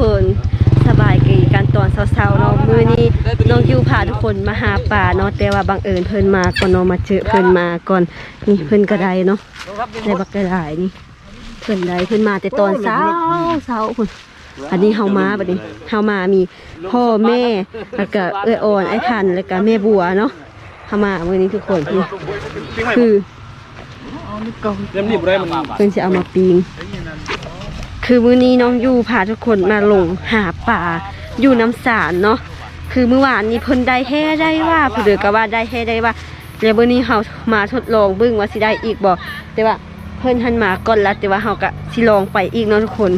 คนสบายกีกันตอนเช้าๆเนาะมื้อนี้น้องยูพาทุกคนมาหาป่าเนาะแต่ว่าบังเอิญเพิ่นมาก่อนเนาะมาเจอเพิ่นมาก่อนนี่เพิ่นก็ได้เนาะได้บักกระไดนี่เพิ่นได้เพิ่นมาแต่ตอนเช้าเช้าพุ่นอันนี้เฮามาบัดนี้เฮามามีพ่อแม่แล้วก็เอื้ออ่อนไอ้ทันแล้วก็แม่บัวเนาะเฮามามื้อนี้ทุกคนนี่คือเล่มนี้บ่ได้มันเพิ่นจะเอามาปิง คือมื้อนี้น้องยูพาทุกคนมาลงหาป่าอยู่น้ำสารเนาะคือเมื่อวานนี้เพิ่นได้แห่ได้ว่าผู้เดือก็ว่าได้แห่ได้ว่าแล้วมื้อนี้เฮามาทดลองเบิ่งว่าสิได้อีกบ่แต่ว่าเพิ่นหันมาก่อนละแต่ว่าเฮาก็สิลองไปอีกเนาะทุกคน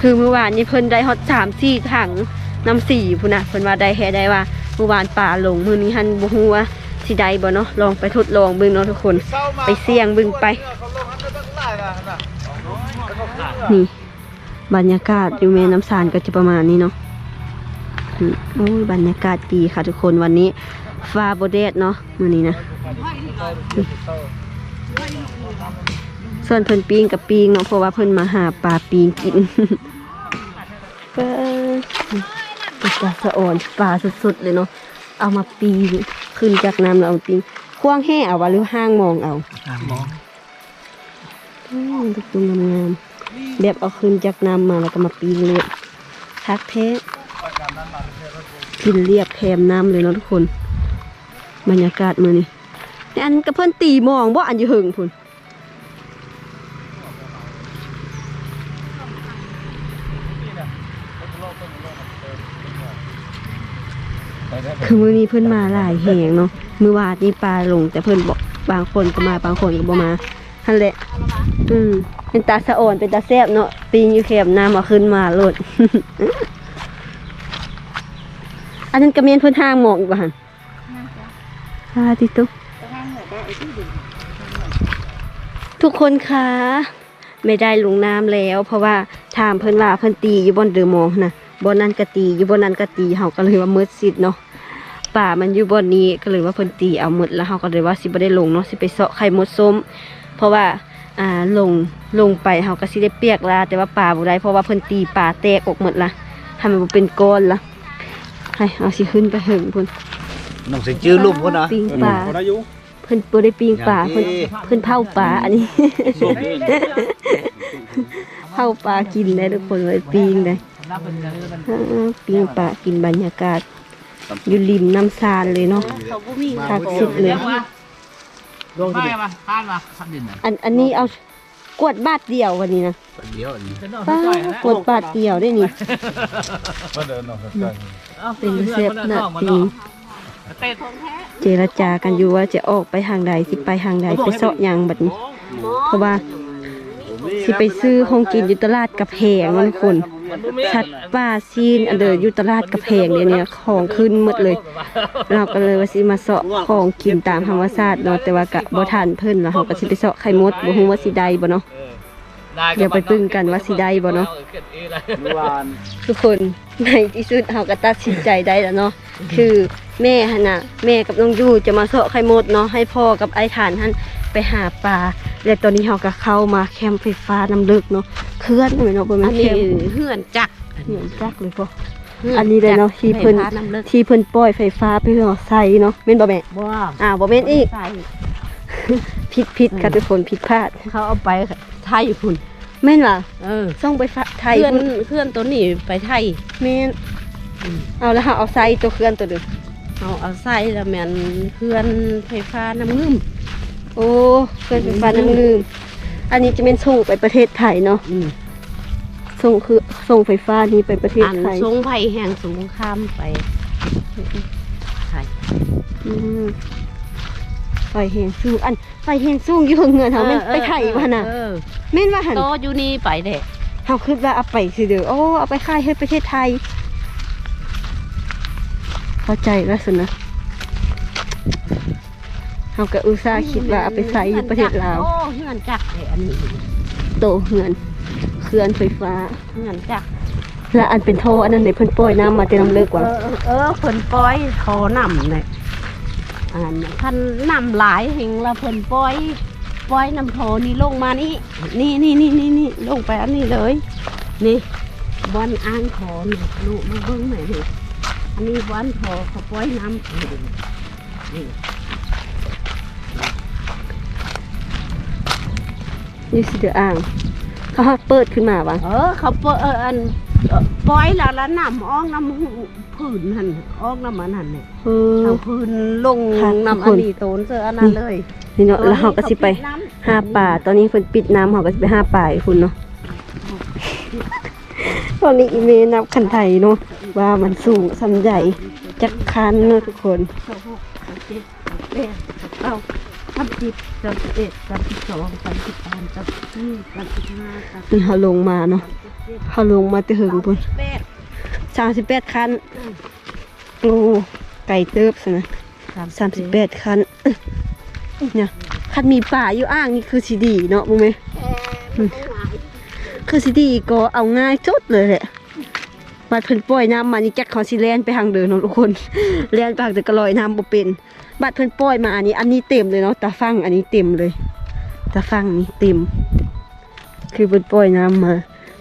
คือเมื่อวานนี้เพิ่นได้ฮอด3 4ถังน้ำสี่พุ่นน่ะเพิ่นว่าได้แห่ได้ว่าเมื่อวานป่าลงมื้อนี้หันบ่ฮู้ว่าสิได้บ่เนาะลองไปทดลองเบิ่งเนาะทุกคน ไปเสี่ยงเบิ่งไปนี่ บรรยากาศอยู่แม่น้ำสารก็จะประมาณนี้เนาะอืมโอ้ยบรรยากาศดีค่ะทุกคนวันนี้ฟ้าโบเดดเนาะมื้อนี้นะนี่ส่วนเพิ่นปีงกับปีงเนาะเพราะว่าเพิ่นมาหาปลาปีงกินเปิ้ลเป็นปลาสะอ่อนปลาสุดๆเลยเนาะเอามาปีงขึ้นจากน้ำแล้วเอามาปีงควางแห่เอาวะหรือห้างมองเอาอืมทุกตัวงามๆ แบบเอาขึ้นจากน้ำมาแล้วก็มาปีนเลยทักเทะกินเรียบแพมน้ำเลยเนาะทุกคน บรรยากาศมือนี่แต่อันกระเพิ่อนตีมองบ่อันอยู่หึงพุ่นคือมือนี้เพิ่อนมาหลายแหงเนาะมือวาดนี่ปลาลง แต่เพิ่นบอกบางคนก็มาบางคนก็บ่มา ทันแหละ อืม เป็นตาสะอ่อน เป็นตาแซบเนาะ ปีนอยู่แคบน้ำเอาขึ้นมาโลดอันนั้นกระเมียนเพื้นทางหมองอีกบ่หันอ่าติตุทุกคนคะไม่ได้ลงน้ำแล้ว เพราะว่าถามเพิ่นว่าเพิ่นตีอยู่บนเดือมองนะบนนั้นก็ตีอยู่บนนั้นก็ตีเฮาก็เลยว่ามืดสิทธิ์เนาะป่ามันอยู่บนนี้ก็เลยว่าเพิ่นตีเอาหมดแล้วเฮาก็เลยว่าสิบ่ได้ลงเนาะสิไปเสาะไข่มดส้ม เพราะว่าอ่าลงลงไปเฮาก็สิได้เปียกละแต่ว่าป่าบ่ได้เพราะว่าเพิ่นตีป่าแตกออกหมดละทำให้มันเป็นก้อนละให้เอาสิขึ้นไปเหิงพุ่นน้องสิชื่อรูปพุ่นนะปิงป่าบ่ได้อยู่เพิ่นบ่ได้ปิงป่าเพิ่นเพิ่นเผาป่าอันนี้เผาป่ากินได้ทุกคนเลยปิงได้อ่าปิงป่ากินบรรยากาศอยู่ริมน้ำซานเลยเนาะคักสุดเลย ไปมาผ่านมาขับดินนะอันอันนี้เอากวดบาทเดียววันนี้นะเดี๋ยวนี้ป้ากวดบาทเดียวได้นี่บ่เดินเนาะเป็นเซฟนะปิงเตะทงแท้เจรจากันอยู่ว่าจะออกไปทางใดสิไปทางใดไปเสาะหยังบัดนี้เพราะว่า สิไปซื้อของกินอยู่ตลาดกระแพงนั่นคนชัดป้าซีนอันเดออยู่ตลาดกระแพงเดี๋ยวนี้ของขึ้นหมดเลย เราก็เลยว่าสิมาเสาะของกินตามธรรมชาติเนาะแต่ว่ากะบ่ทันเพิ่นแล้วเราก็สิไปเสาะไข่มดบ่ฮู้ว่าสิได้บ่เนาะเดี๋ยวไปปึ้งกันว่าสิได้บ่เนาะวานทุกคนในที่สุดเราก็ตัดสินใจได้แล้วเนาะคือ แม่หั่นน่ะแม่กับน้องยูจะมาเสาะไข่มดเนาะให้พ่อกับไอ้ฐานท่านไปหาปลาและตอนนี้เราก็เข้ามาแคมป์ไฟฟ้าน้ำลึกเนาะเคลื่อนไปเนาะบ่แม่อันนแคนี้มป์เฮือนจักเหมือนจักเลยพ่ออันนี้เลยเนาะที่เพิ่นน้ำเลิกที่เพิ่นปล่อยไฟฟ้าไปเพื่อใส่เนาะแม่นบ่แม่บ่อ่าบ่แม่นอีกใส่ผิดผิดค่ะทุกคนผิดพลาดเขาเอาไปไทยพุ่นแม่นล่ะเออส่งไปฝากไทยเพื่อนพุ่นเพื่อนตัวนี้ไปไทยแม่นเอาแล้วเราเอาใส่ตัวเคลื่อนตัวเดึง เอาเอาใส่แล้วแม่นเพื่อนไฟฟ้าน้ำงึมโอ้เคลื่อนไฟฟ้าน้ำลืมอันนี้จะเป็นส่งไปประเทศไทยเนาะอืมส่งคือส่งไฟฟ้านี้ไปประเทศอันไทยทรงไผ่แห่งสูงข้ามไปไทยอืมไฟแหงสูงอันไฟแหงสูงอยู่เงินเขาแม่นไปไทยวะน่ะเออแม่นว่าหันโตอยู่นี่ไปเด็กเขาคิดว่าเอาไปสิเด้อโอ้เอาไปขายให้ประเทศไทย เข้าใจแล้วสินะเขาก็อุตส่าห์คิดว่าเอาไปใส่อยู่ประเทศลาวโอ้เฮือนจักเด็อันนี้โตเหือนเคลื่อนไฟฟ้าเฮือนจักและอันเป็นโทอันนั้นในเพิ่นปล่อยน้ำมาแต่น้ำเลิกเอว่าอเออเพิ่นปล่อยโทนำเนี่ยอันนั้นน่ะท่านนำหลายเฮงละเพิ่นปล่อยปล่อยน้ำโทนี่ลงมานี่นี่นี่นี่นี่นี่ลงไปอันนี้เลย นี่บอนอ่างขอนี่ลูกมาเบิ้งหน่อยนี่อั นนี้บอนขอเขาปล่อยน้ำนี่นี่นี่สิเดืออ่าง เขาฮักเปิดขึ้นมาวะเออ เขาเปิดเอออันเอ่อปล่อยแล้วแล้วน้ำออกน้ำพื้นหันออกน้ำมันหันเนี่ยเออเอาพื้นลงค่ะน้ำทุอักคนนนี้โตนเจออันนั้นเลยนี่เนาะแล้วเขาก็สิไปหาป่า ตอนนี้เพิ่นปิดน้ำเขาก็สิไปหาป่าอีกคุณเนาะ ตอนนี้อีเมนับคันไทยเนาะว่ามันสูงสำใหญ่จักคันเนาะทุกคนสองหกสามเจ็ดสามแปดสามเก้าสามสิบสามสิบเอ็ดสามสิบสองสามสิบสามสามสิบสี่สามสิบห้าสามสิบนี่เขาลงมาเนาะเจ็ดเขาลงมาแตะหึงพุ่นแปดสามสิบแปดคันโอ้ไก่เติบสินะสามสิบแปดคันเนี่ยคันมีป่าอยู่อ่างนี่คือสีดีเนาะมึงไหม คือสิดีก็เอาง่ายจุดเลยแหละบัดเพิ่นปล่อยน้ำมานี่แจ็คเขาสิแล่นไปทางเดินเนาะทุกคนแล่นไปทางเดินก็ลอยน้ำบ่เป็นบัดเพิ่นปล่อยมาอันนี้ อันนี้เต็มเลยเนาะตาฟังอันนี้เต็มเลยตาฟังนี่เต็ม คือเพิ่นปล่อยน้ำมา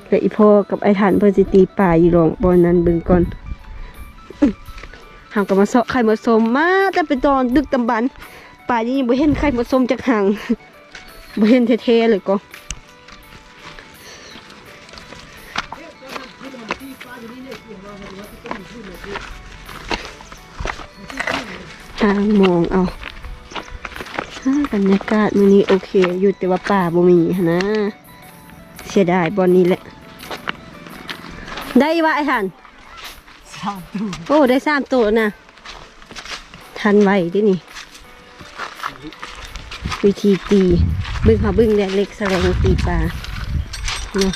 แล้วอีพ่อกับไอ้ทันเพิ่นสิตีป่าอยู่รองบอนนั้นเบิ่งก่อนอื้อเฮาก็มาเซาะไข่มาสมมาแต่เป็นตอนดึกตำบันป่านี้ยังบ่เห็นไข่มาสมจักหางบ่เห็นแท้ๆเลยก็ ทางมองเอาอ่าบรรยากาศมื้อนี้โอเค อยู่แต่ว่าป่าบ่มีหั้นนะเสียดายบอนนี้แหละ ได้วะไอ้ทันสามตัวโอ้ได้สามตัวนะทันไวเดินี่ วิธีตีบึ้งเขาบึ้งแดดเล็กแสลงตีปลาเนาะ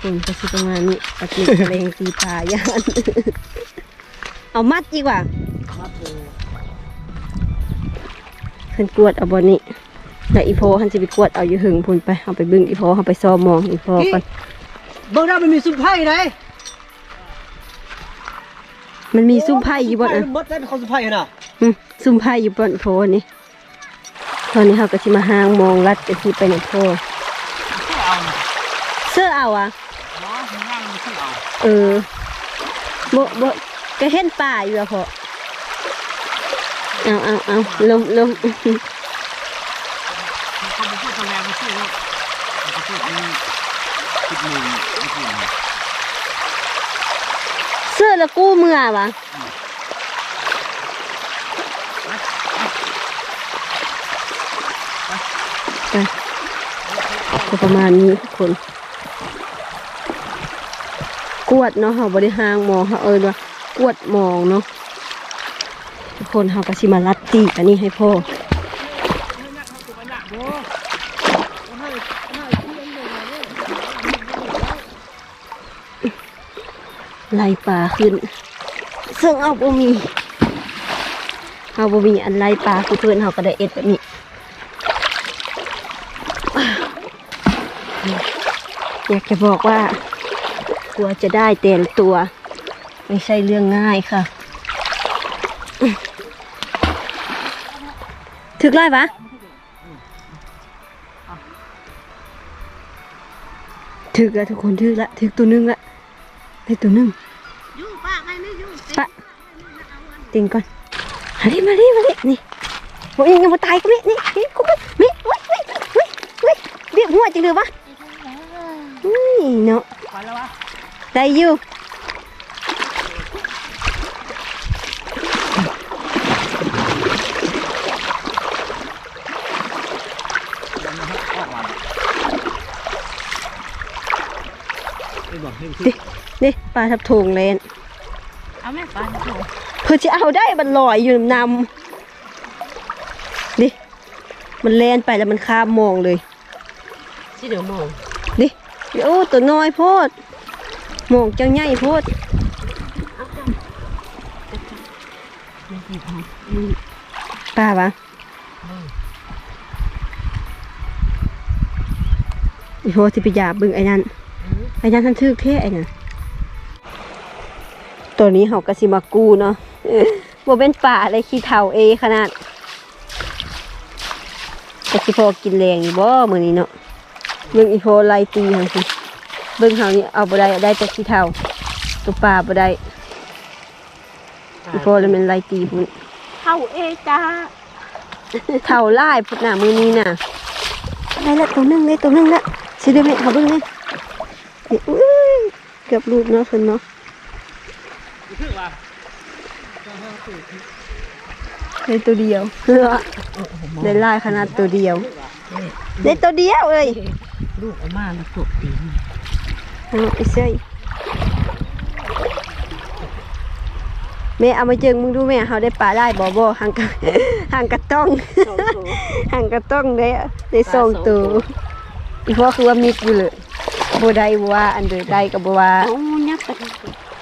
คนก็สิประมาณนี้เอาเล็กแสลงตีปลาย่านเอามัดดีกว่าเพิ่นกวดเอาบอนนี้แล้วอีโพหันจะไปกวดเอาอยู่หึงพุ่นไปเอาไปบึ้งอีโพเอาไปซ้อมมองอีโพก่อนเบิ่งได้มันมีซุ้มไผ่ไหนมันมีซุ้มไผ่อยู่บนอะมดได้เขาซุ้มไผ่น่ะอืมซุ้มไผ่อยู่บนโพนี่ตอนนี้เขาก็สิมาห้างมองลัดไปที่ไปในโพเสื้อเอาอะเออบ่บ่ก็เห็นป่าอยู่อะพอ เอาเอาเอาลมลมเสื้อละกู้เมื่อวะไปก็ประมาณนี้ทุกคน กวดเนาะเขาบริหางมองเขาเอิญว่ากวดมองเนาะ คนเขาก็ชิมารัดตีอันนี้ให้พ่อไล่ปลาขึ้น ซึ่งเอาบ่มีเอาบ่มีอันไล่ปลาคือเพื่อนเขาก็ได้เอ็ดแบบนี้อยากจะบอกว่ากลัวจะได้เต็มตัว ไม่ใช่เรื่องง่ายค่ะ ถึกไล่ปะถึกแล้วทุกคนถึกละถึกตัวหนึงละได้ตัวหนึงอยู่ป้าใครไม่อยู่ปะติงก่อนมาดิมาดิมาดินี่โอ้ยยังมาตายกูนี่นี่นี่กูก็นี่เว้ยเว้ยเว้ยเว้ยเบี้ยหัวจริงเลยวะอุ้ยเนาะไปแล้ววะได้อยู่ ดิดิปลาทับทงเลนเอาแม่ป้าโถเพื่อจะเอาได้มันลอยอยู่นำดิมันแลนไปแล้วมันข้ามมองเลยสิเดี๋ยวมองดิโอ้ตัวน้อยโพดมองเจ้าใหญ่โพดป้าวะอีโพที่ไปหยาบเบึงไอ้นั่น ไอ้นั่นท่านทึกเท่ไอ้นั่นตัวนี้เขากระสิมากูเนาะบ่เป็นป่าเลยขี้เถาเอขนาดแต่สิพอกินแรงอยู่บ่มื้อนี้เนาะเบิ่งอีโพไล่ตีหั่นสิเบิ่งเฮานี่เอาบ่ได้ได้แต่ขี้เท่าตัวปลาบ่ได้อีพอเลยมันไล่ตีพุ่นเข้าเอจ้าเท่าไล่พุ่นน่ะมือนี้น่ะได้ละตัวหนึงได้ตัวหนึงละสิได้ไหมเขาเบิ่งนี่นี่อุ้ย เกือบรูดเนาะเพิ่นเนาะได้ตัวเดียวเฮ้อได้ไล่ขนาดตัวเดียวได้ตัวเดียวเอ้ยลูกออกมาแล้วตกตีนเอาไปเซยแม่เอามาเจิงมึงดูแม่เขาได้ปลาได้บ่บ่ห่างกะห่างกระต้องห่างกระต้องได้ได้ส่งตัวอีพ่อคือว่ามิดอยู่เลย บ่ได้บ่ว่าอันเดอได้กับบ่ว่าโอ้ยักษ์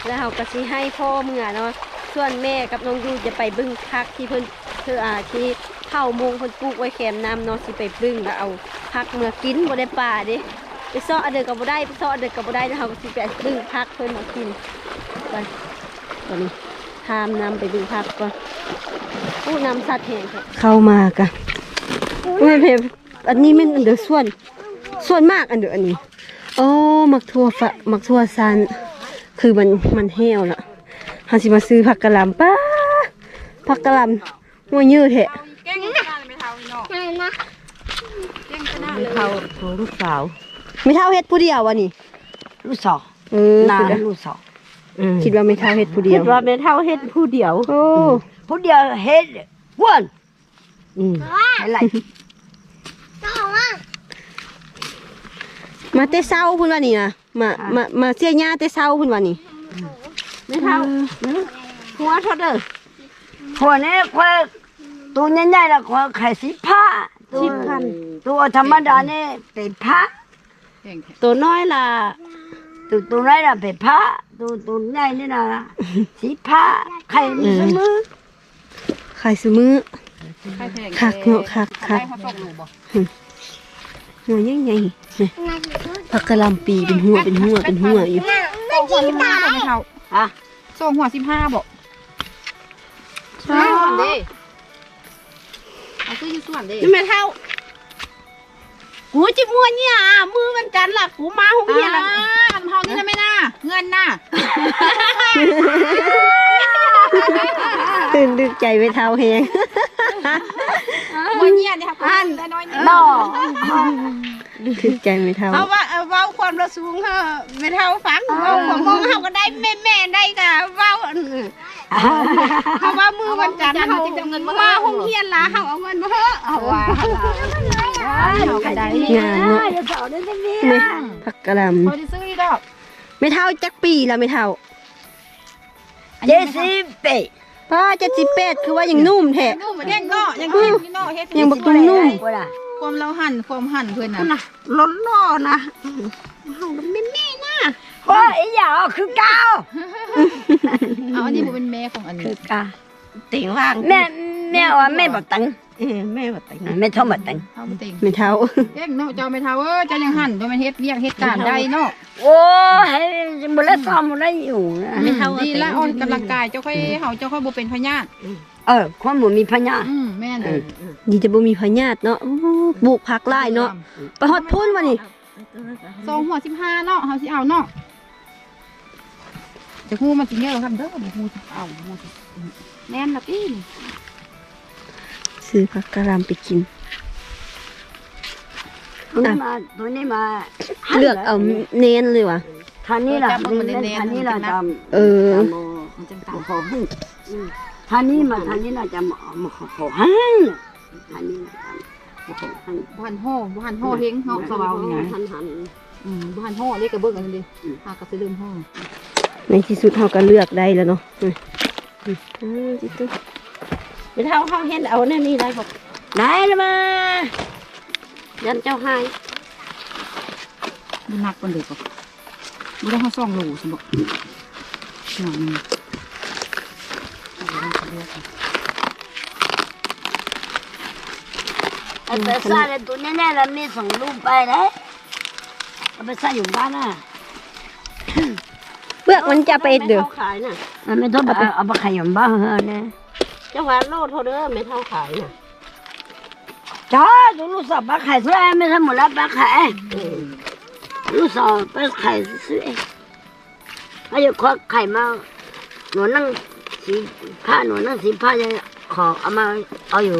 แล้วเขาก็สิให้พ่อเมื่อเนาะส่วนแม่กับน้องยูจะไปบึ้งพักที่เพิ่นเธออาที่เข้าโมงเพิ่นปลูกไว้แคมน้ำเนาะสิไปบึ้งแล้วเอาพักเมื่อกินบ่ได้ปลาเด้ไปซ้ออันเดินกับบ่ได้ไปซ้ออันเดินกับบ่ได้แล้วเขาก็สิไปบึ้งพักเพิ่นมากินไปตอนนี้ทามน้ำไปบึ้งพักก่อนอู้น้ำสัตว์แห้งเข้ามากะโอ้ยเพอันนี้มันอันเดือส่วนส่วนมากอันเดืออันนี้ โอ้มักทั่วฝะมักทั่วซัน คือมันมันแห้วละเฮาสิมาซื้อผักกะหล่ำป้าผักกะหล่ำหัวยืดแทะเขาโทรลูกสาว ไม่เท่าเฮ็ดผู้เดียววะนี่ ลูกสาวเออนาคิดว่าลูกสาวคิดว่าไม่เท่าเฮ็ดผู้เดียว คิดว่าเป็นเท่าเฮ็ดผู้เดียว โอ้ ผู้เดียวเฮ็ดอ้วนอืมอะไร มาแต่เช้าพุ่นว่านี่นะมามามาเสียหญ้าแต่เช้าพุ่นว่านี่ไม่เท่าหัวเท่าเด้อคนนี้ควายตัวใหญ่ๆละควายไข่สิบผ้าตัวสิบพันตัวธรรมดานี่เป็นผ้าตัวน้อยล่ะตัวตัวไหนล่ะเป็นผ้าตัวตัวใหญ่นี่นะสิบผ้าไข่มีเสมอขายซื้อมือคักเนาะคักคัก หึหัวยังไงนี่ผักกะหล่ำปีเป็นหัวเป็นหัวเป็นหัวอยู่ส่งหัวสิบห้าบอกไหมเขาฮะส่งหัวสิบห้าบอกใช่ส่วนเด้เอาซื้ออยู่ส่วนเด้นี่ไม่เท่ากูจิมัวเนี่ยมือมันจันทร์ล่ะกูมาหงอ่าเฮียนล่ะอันเท่านี้นะไม่น่าเงินน่ะ ตื่นดึกใจไปเท่าแฮงหัวเงียเนี่ยค่ะอันได้น้อยนิดบ่ถึกใจไม่เท่าเอาว่าเอาเว้าความระสูงเฮาไม่เท่าฟังเว้าความมองเฮาก็ได้แม่แม่ๆได้ก็เว้าอันอื่นเฮาว่ามือวันจันทร์เฮามาหงเฮียนล่ะเฮาเอาเงินมาเถอะเอาว่าเอาก็ได้งามเนาะไม่ผักกะหล่เขาจะซื้อดอกำไม่เท่าจักปีแล้วไม่เท่า เจ็ดสิบปีป้าเจ็ดสิบแปดคือว่ายังนุ่มแท้นุ่มเหมือนแดงเนาะยังกินนี่เนาะเฮ็ดยังบักตุ้มนุ่มว่าล่ะความเราหั่นความหั่นเพื่อนน่ะน่ะล้นล่อนะเฮาก็แม่แม่ๆนะว่าอีหยาคือเก้าเอาอันนี้บ่เป็นแม่ของอันนี้คือกาติงว่างแม่แม่ว่าแม่บ่ตัง เออแม่บ่ติงแม่ชอบบ่ตังเอาบ่เต็งไม่เท่าเด้งเนาะเจ้าไม่เท่าเอ้ยเจ้ายังหั่นบ่แม่นเฮ็ดเวียกเฮ็ดการได้เนาะโอ้ยบ่ได้ซ้อมบ่ได้อยู่นะไม่เท่าดีละออกกำลังกายเจ้าค่อยเฮาเจ้าค่อยบ่เป็นพยาธิเออความบ่มีพญาอืมแม่นเออดีจะบ่มีพยาธิเนาะอู้ปลูกผักไร่เนาะไปฮอดพุ่นวะนี่สองหัวสิบห้าเนาะเฮาสิเอาเนาะจะฮู้มันสิเยอะครับเด้อบ่ฮู้สิเอาบ่ฮู้สิแน่นละพี่นี่ ซื้อผักกะหล่ำไปกิน ตัวนี้มาตัวนี้มาเลือกเอาเน้นเลยว่ะท่านนี้ล่ะท่านนี้ล่ะจำเออมันจังตาขอให้ท่านนี้มาท่านนี้ล่ะจำมาขอให้ท่านนี้ล่ะจำขอให้บ่หันห่อบ่หันห่อเฮงเฮาสวาวนี่นะท่านหันอืมบ่หันห่อเลยก็เบิ่งอันนั้นดิหาก็สิลืมห่อในที่สุดเราก็เลือกได้แล้วเนาะอืมอืมจิตุ๊ ไม่เท่าเฮาเฮ็ดเอาแน่นี่ได้บ่ได้ละมายันเจ้าให้บ่หนักปานเด้อก็บ่ได้เฮาซ่องโลซั่นบ่หนังนี่แต่ซาตัวนี้แน่ละมีส่งรูปไปเลยเอาไปใส่อยู่บ้านน่ะเปลือกมันจะไปเด้อม่ท่าขายน่ะมันไม่ต้องเอาไปขายอยู่บ้านเฮ้อเนี่ย เจ้าว่าโลเท่าเด้อไม่เท่าขายน่ะจ้าดูลูกสาวบ้านขายซะไม่ทำหมดแล้วบ้านขายลูกสาวไปไข่ซื้อเองถ้าอยากควักไข่มาหนูนั่งสีผ้าหนูนั่งสีผ้าจะขอเอามาเอาอยู่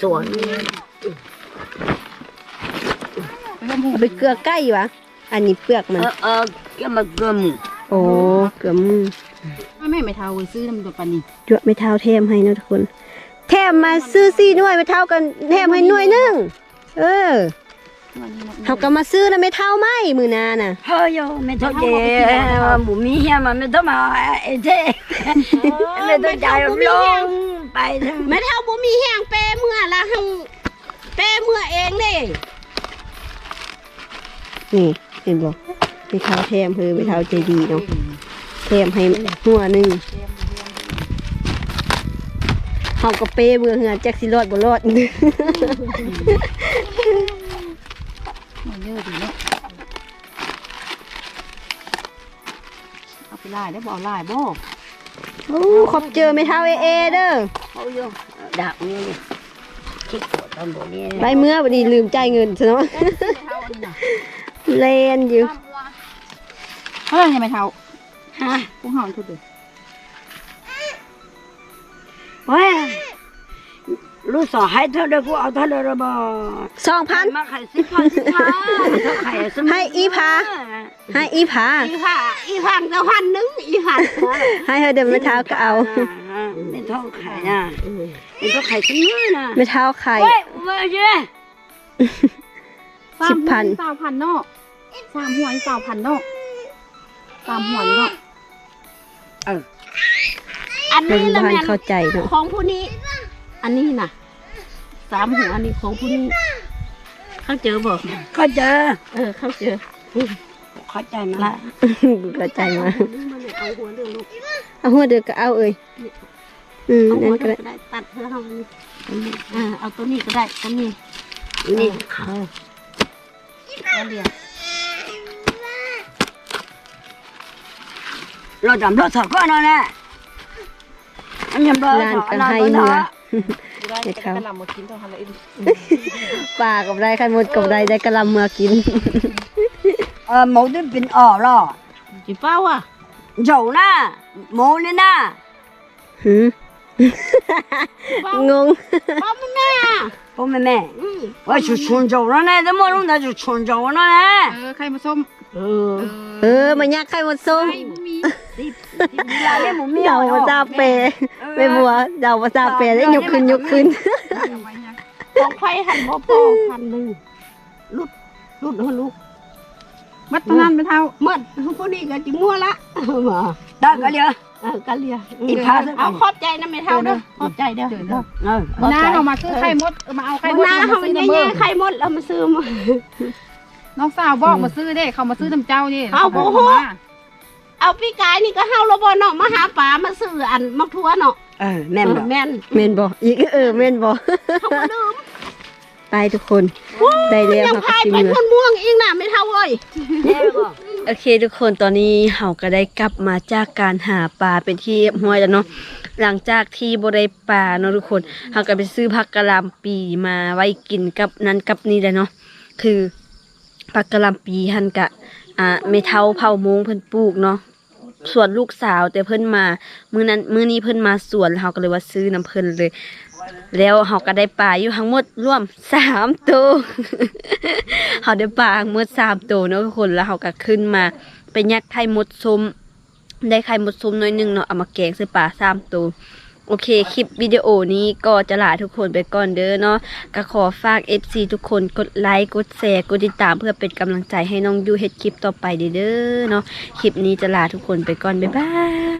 สวนนี่เอาไปเกลือใกล้วะอันนี้เปลือกมัน เออเออแกมาเกลือหมูโอ้เกลือมือ แม่ไม่เท่าซื้อน้ำตัวปานนี้จวดไม่เท่าแถมให้นะทุกคน แถมมาซื้อซี่หน่วยไม่เท่ากันแถมให้หน่วยหนึงเออเขาก็มาซื้อนะไม่เท่าไหมมือหนาน่ะ เฮ้ยโยไม่ต้องเจหมูมีเฮียมันไม่ต้องมาเอเจไม่ต้องจ่ายลงไปเถอะไม่เท่าบ่มีแห้งแปรเมื่อละหังแปรเมื่อเองเด้นี่เห็นบอกไม่เท่าแถมคือไม่เท่าใจดีเนาะแถมให้หัวหนึ่งเขาก็เป้เบื่อเหือแจ็คสิรอดบ่รอดมันเยอะดีเนาะเอาไปไล่ได้บ่ไล่บ่โอ้ขอบเจอไม่เท่าเอเอเด้อเฮ้ยโยดักนี่คิดปวดตอนบ่นี้ไปเมื่อวันนี้ลืมจ่ายเงินซะเนาะเลนอยู่เฮ้ยยังไม่เท่า ฮะพวกเฮาทุกเด้อเว้ยลูกสาวให้เท่าเดียวกูเอาเท่าเดียวบ่สองพันมาไข่สิบพันสิบพันไข่สมให้อีพาให้อีผาอีผ่าอีพังจะพันหนึงอีพันให้เธอเดินไม่เท้าก็เอาเป็นท้องไข่นะเป็นท้องไข่สมอนะไม่เท้าไข่เว้ยเว้ยเย้สิบพันสามพันเนาะสามหัวสามพันเนาะสามหัวเนาะ อันเป็นนี้ละบ้านแม่นเข้าใจเนาะของผู้นี้ อันนี้น่ะสามหัวอันนี้ของผู้นี้ เขาเจอบ่ก็เจอ เออ เขาเจอเข้าใจมาละเข้าใจมามันเอาหัวเดือลูกเอาหัวเดือกก็เอาเอ้ยอืมเอาหันั่วนก็เดือได้ก็ได้ตัดเพื่อเอาอันนี้เออเอาตัวนี้ก็ได้ตัวนี้นี่เออเอาเดียว เราจำเราถอดก้อนนั่นแหละอันยังเราร้านถอดก็เราให้ถเมื่ออดไม่เท้าปลากับได้ขันหมดกับได้ได้กระลำเมื่อกิน เออหมูที่เป็นอ่อหรอจีเป้าอะโจนะหมูนี่นะหืม งง เป้ามันแม่พวกแม่แม่อืมว่าชุชนโจแล้วนะแต่หมดลงแต่ชุชนโจแล้วนะเออใครมาส้ม เออ เออมันยากไข่หมดส้มใครบ่มีเวลาเล่นหมูเมียเดาภาษาเปรไม่บัวเดาภาษาเปรได้ยกขึ้นยกขึ้นของใครหันบ่พอพันหนึ่งลุดลุดเฮาลูกมัดเท่านั้นไม่เท่าเมื่อผู้นี้ก็จิมั่วละมาได้ก็เดียวเออกันเลียอีพาซะก่เอาอนขอบใจนะไม่เท่าเด้อขอบใจเด้อเดี๋ยวเด้อเออน้าเอามาซื้อไข่มดเอามาเอาไข่ไข่มมดดนาเอาเขามามัซื้นอน้ำเบิ่แย่งๆไข่มดเอามาซื้อมา น้องสาวบอกมาซื้อเด้เขามาซื้อน้ำเจ้านี่เอาบอกโอ้โหมาเอาพี่กายนี่ก็เฮาและบ่เนาะมาหาปลามาซื้ออันมักทั่วเนาะเออแม่เอบอกอแม่นเมนบอกอีกเออเมนบอกเขาบ่ลืมไปทุกคนได้แล้วยังเขาก็พายชิมเป็นเลยคนม่วงอีกน่ะไม่เท่าเอ้ยแม่บอกโอเคทุกคนตอนนี้เฮาก็ได้กลับมาจากการหาปลาเป็นที่เรียบร้อยแล้วเนาะหลังจากที่บ่ได้ปลาเนาะทุกคนเฮาก็ไปซื้อผักกะหล่ำปีมาไว้กินกับนั้นกับนี้แหละเนาะคือ ผักกะลำปีหันกะอ่าไม่เทาเผามงเพิ่นปลูกเนาะส่วนลูกสาวแต่เพิ่นมามื้อนั้นมื้อนี้เพิ่นมาสวนเฮาก็เลยว่าซื้อน้ำเพิ่นเลย แล้วเฮาก็ได้ปลาอยู่ทั้งหมดรวมสามตัวเฮาได้ปลาทั้งหมดสามตัวเนาะทุกคนแล้วเฮาก็ขึ้นมาไปยักไข่มดซุมได้ไข่มดซุมน้อยหนึงเนาะเอามาแกงใส่ปลาสามตัว โอเค คลิปวิดีโอนี้ก็จะลาทุกคนไปก่อนเด้อเนาะก็ขอฝาก FC ทุกคนกดไลค์ กดแชร์ กดติดตามเพื่อเป็นกำลังใจให้น้องยูเฮ็ดคลิปต่อไปเด้อเนาะ คลิปนี้จะลาทุกคนไปก่อน บ๊ายบาย